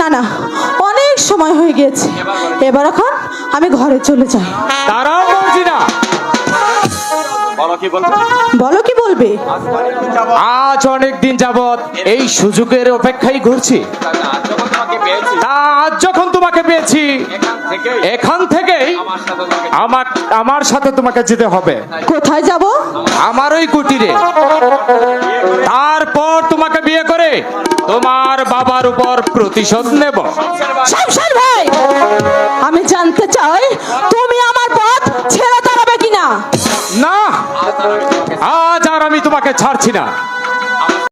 না না অনেক সময় হয়ে গেছে এবার এখন আমি ঘরে চলে যাই। তারাও বলছি না। বলো কি বলছো? বলো কি বলবে? আজ অনেক দিন যাবত এই সুযোগের অপেক্ষায় ঘুরছি। আজ যখন তোমাকে পেয়েছি এখান থেকে থেকেই আমার আমার সাথে তোমাকে যেতে হবে। কোথায় যাব? আমার ওই কুটিরে। তোমার বাবার উপর প্রতিশোধ নেব। শামশান ভাই আমি জানতে চাই তুমি আমার পথ ছেড়ে দাঁড়াবে কিনা? না আজ আর আমি তোমাকে ছাড়ছি না।